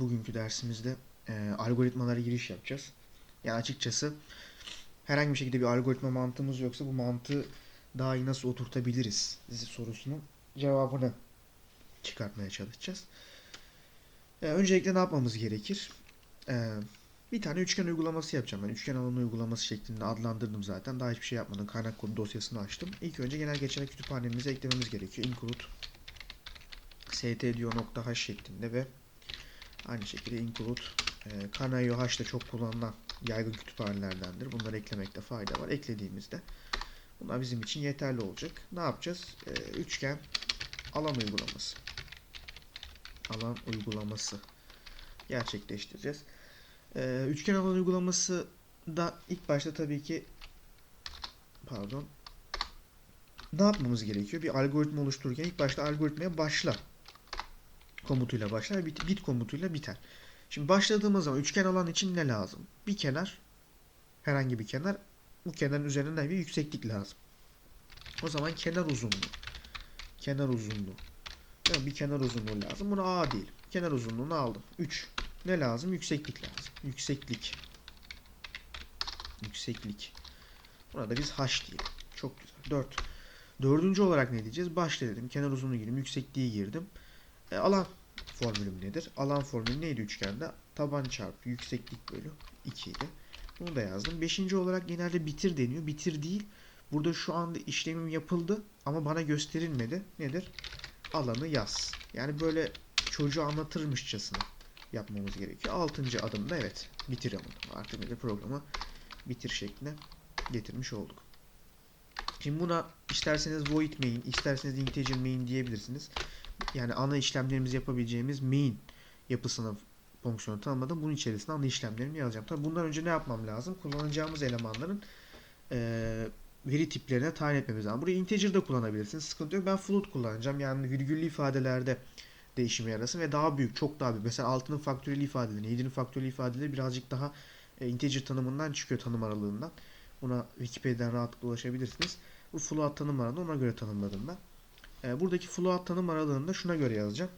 Bugünkü dersimizde e, algoritmalara giriş yapacağız. Yani açıkçası herhangi bir şekilde bir algoritma mantığımız yoksa bu mantığı daha iyi nasıl oturtabiliriz sorusunun cevabını çıkartmaya çalışacağız. E, öncelikle ne yapmamız gerekir? E, bir tane üçgen uygulaması yapacağım. Ben üçgen alanı uygulaması şeklinde adlandırdım zaten. Daha hiçbir şey yapmadım. Kaynak kodu dosyasını açtım. İlk önce genel geçer kütüphanemize eklememiz gerekiyor. include st.h şeklinde ve Aynı şekilde include e, Kanayo H da çok kullanılan yaygın kütüphanelerdendir. Bunları eklemekte fayda var. Eklediğimizde bunlar bizim için yeterli olacak. Ne yapacağız? E, üçgen alan uygulaması. Alan uygulaması gerçekleştireceğiz. E, üçgen alan uygulaması da ilk başta tabii ki pardon ne yapmamız gerekiyor? Bir algoritma oluştururken ilk başta algoritmaya başla komutuyla başlar bit, bit komutuyla biter. Şimdi başladığımız zaman üçgen alan için ne lazım? Bir kenar, herhangi bir kenar, bu kenarın üzerinde bir yükseklik lazım. O zaman kenar uzunluğu. Kenar uzunluğu. Yani bir kenar uzunluğu lazım. Bunu A değil. Kenar uzunluğunu aldım. 3. Ne lazım? Yükseklik lazım. Yükseklik. Yükseklik. Buna da biz H diyelim. Çok güzel. 4. Dördüncü olarak ne diyeceğiz? Başla dedim. Kenar uzunluğu girdim. Yüksekliği girdim. E, alan formülüm nedir? Alan formülü neydi üçgende? Taban çarpı yükseklik bölü 2 idi. Bunu da yazdım. Beşinci olarak genelde bitir deniyor. Bitir değil. Burada şu anda işlemim yapıldı ama bana gösterilmedi. Nedir? Alanı yaz. Yani böyle çocuğu anlatırmışçasına yapmamız gerekiyor. Altıncı adımda evet bitir ama artık bir programı bitir şekline getirmiş olduk. Şimdi buna isterseniz void main, isterseniz integer main diyebilirsiniz yani ana işlemlerimizi yapabileceğimiz main yapısını fonksiyonu tanımladım. Bunun içerisinde ana işlemlerimi yazacağım. Tabi bundan önce ne yapmam lazım? Kullanacağımız elemanların e, veri tiplerine tayin etmemiz lazım. Burayı integer de kullanabilirsiniz. Sıkıntı yok. Ben float kullanacağım. Yani virgüllü ifadelerde değişime yarasın ve daha büyük, çok daha büyük. Mesela 6'nın faktöriyel ifadeleri, 7'nin faktöriyel ifadeleri birazcık daha e, integer tanımından çıkıyor tanım aralığından. Buna Wikipedia'dan rahatlıkla ulaşabilirsiniz. Bu float tanım aralığı ona göre tanımladım ben. E, buradaki float tanım aralığında şuna göre yazacağım.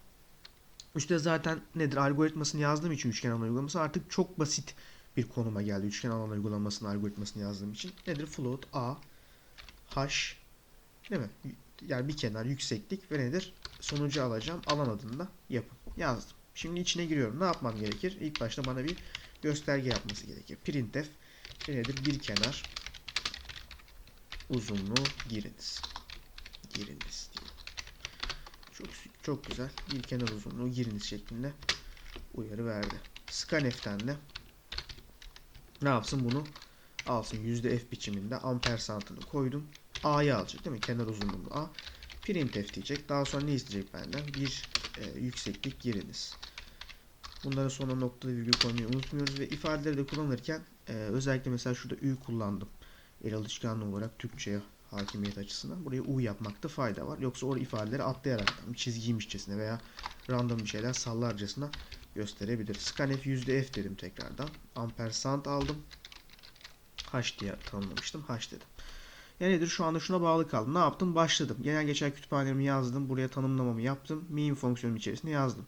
Üstte zaten nedir algoritmasını yazdığım için üçgen alan uygulaması artık çok basit bir konuma geldi. Üçgen alan uygulamasının algoritmasını yazdığım için. Nedir float a h değil mi? Yani bir kenar yükseklik ve nedir? Sonucu alacağım alan adında yapın. Yazdım. Şimdi içine giriyorum. Ne yapmam gerekir? İlk başta bana bir gösterge yapması gerekir. Printf nedir? Bir kenar uzunluğu giriniz. Giriniz. Çok güzel. Bir kenar uzunluğu giriniz şeklinde uyarı verdi. Scanf'ten de ne yapsın bunu? Alsın f biçiminde ampersantını koydum. A'yı alacak değil mi? Kenar uzunluğu A. Printf diyecek. Daha sonra ne isteyecek benden? Bir e, yükseklik giriniz. Bunların sonra nokta virgül koymayı unutmuyoruz ve ifadeleri de kullanırken e, özellikle mesela şurada ü kullandım. El alışkanlığı olarak Türkçe'ye hakimiyet açısından buraya U yapmakta fayda var. Yoksa o ifadeleri atlayarak çizgiymişçesine veya random bir şeyler sallarcasına gösterebilir. Scanf %f dedim tekrardan. Ampersand aldım. H diye tanımlamıştım. H dedim. Yani nedir? Şu anda şuna bağlı kaldım. Ne yaptım? Başladım. Genel geçer kütüphanelerimi yazdım. Buraya tanımlamamı yaptım. Main fonksiyonum içerisinde yazdım.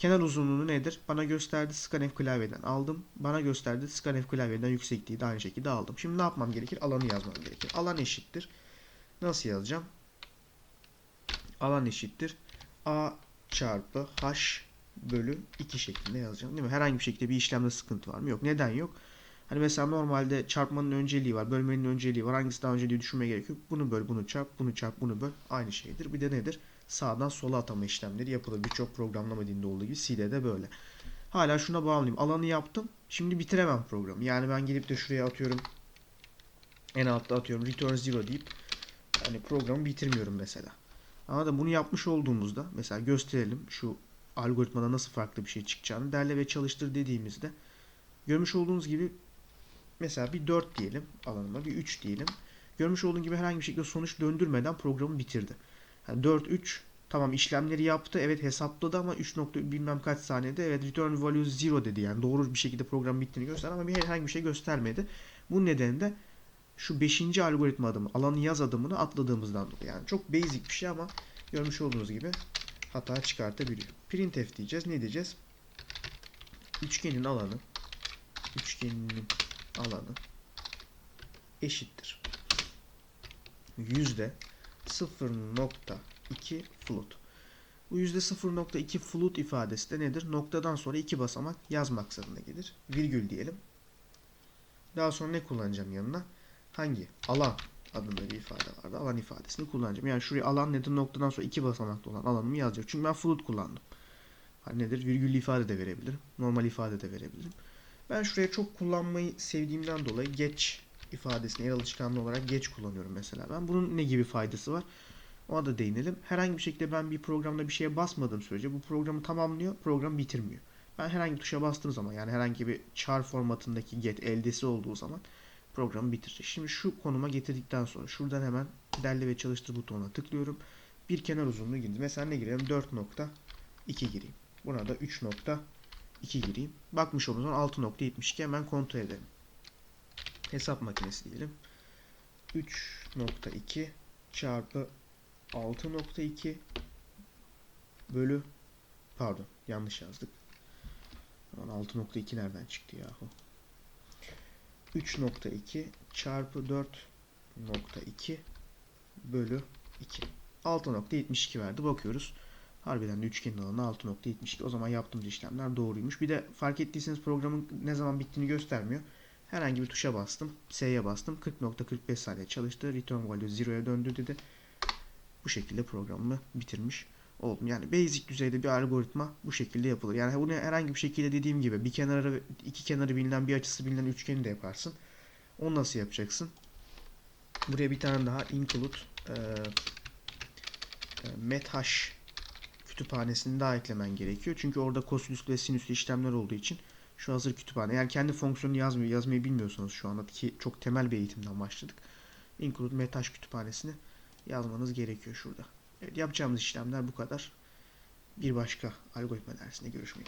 Kenar uzunluğu nedir? Bana gösterdi scanf klavyeden aldım. Bana gösterdi scanf klavyeden yüksekliği de aynı şekilde aldım. Şimdi ne yapmam gerekir? Alanı yazmam gerekir. Alan eşittir. Nasıl yazacağım? Alan eşittir. A çarpı H bölü 2 şeklinde yazacağım. Değil mi? Herhangi bir şekilde bir işlemde sıkıntı var mı? Yok. Neden yok? Hani mesela normalde çarpmanın önceliği var, bölmenin önceliği var. Hangisi daha önceliği düşünmeye gerek yok. Bunu böl, bunu çarp, bunu çarp, bunu böl. Aynı şeydir. Bir de nedir? Sağdan sola atama işlemleri yapılır. Birçok programlama dilinde olduğu gibi C'de de böyle. Hala şuna bağlayayım. Alanı yaptım. Şimdi bitiremem programı. Yani ben gelip de şuraya atıyorum. En altta atıyorum. Return zero deyip hani programı bitirmiyorum mesela. Anladın Bunu yapmış olduğumuzda mesela gösterelim şu algoritmada nasıl farklı bir şey çıkacağını. Derle ve çalıştır dediğimizde görmüş olduğunuz gibi mesela bir 4 diyelim alanıma bir 3 diyelim. Görmüş olduğunuz gibi herhangi bir şekilde sonuç döndürmeden programı bitirdi. Yani 4 3 tamam işlemleri yaptı. Evet hesapladı ama 3 nokta bilmem kaç saniyede evet return value 0 dedi. Yani doğru bir şekilde program bittiğini gösterdi ama bir herhangi bir şey göstermedi. Bu nedenle şu 5. algoritma adımı, alanı yaz adımını atladığımızdan dolayı. Yani çok basic bir şey ama görmüş olduğunuz gibi hata çıkartabiliyor. Printf diyeceğiz. Ne diyeceğiz? üçgenin alanı üçgenin alanı eşittir. Yüzde 0.2 float. Bu yüzde 0.2 float ifadesi de nedir? Noktadan sonra iki basamak yazmak zorunda gelir. Virgül diyelim. Daha sonra ne kullanacağım yanına? Hangi? Alan adında bir ifade vardı. Alan ifadesini kullanacağım. Yani şuraya alan nedir? Noktadan sonra iki basamaklı olan alanımı yazacağım. Çünkü ben float kullandım. Hani nedir? Virgüllü ifade de verebilirim. Normal ifade de verebilirim. Ben şuraya çok kullanmayı sevdiğimden dolayı geç ifadesini el alışkanlığı olarak geç kullanıyorum mesela. Ben bunun ne gibi faydası var? Ona da değinelim. Herhangi bir şekilde ben bir programda bir şeye basmadığım sürece bu programı tamamlıyor, program bitirmiyor. Ben herhangi bir tuşa bastığım zaman yani herhangi bir char formatındaki get eldesi olduğu zaman programı bitirecek. Şimdi şu konuma getirdikten sonra şuradan hemen derle ve çalıştır butonuna tıklıyorum. Bir kenar uzunluğu girdi. Mesela ne girelim? 4.2 gireyim. Buna da 3.2 gireyim. Bakmış olduğunuz zaman 6.72 hemen kontrol edelim. Hesap makinesi diyelim. 3.2 çarpı 6.2 bölü pardon yanlış yazdık. Aman 6.2 nereden çıktı yahu? 3.2 çarpı 4.2 bölü 2. 6.72 verdi. Bakıyoruz. Harbiden de üçgenin alanı 6.72. O zaman yaptığımız işlemler doğruymuş. Bir de fark ettiyseniz programın ne zaman bittiğini göstermiyor. Herhangi bir tuşa bastım. S'ye bastım. 40.45 saniye çalıştı. Return value 0'ya döndü dedi. Bu şekilde programımı bitirmiş oldum. Yani basic düzeyde bir algoritma bu şekilde yapılır. Yani bunu herhangi bir şekilde dediğim gibi bir kenarı iki kenarı bilinen bir açısı bilinen üçgeni de yaparsın. Onu nasıl yapacaksın? Buraya bir tane daha include e, e, methash kütüphanesini daha eklemen gerekiyor. Çünkü orada kosinüslü ve sinüslü işlemler olduğu için şu hazır kütüphane. Eğer kendi fonksiyonu yazmıyor, yazmayı bilmiyorsanız şu anda ki çok temel bir eğitimden başladık. Include metash kütüphanesini yazmanız gerekiyor şurada. Evet yapacağımız işlemler bu kadar. Bir başka algoritma dersinde görüşmek.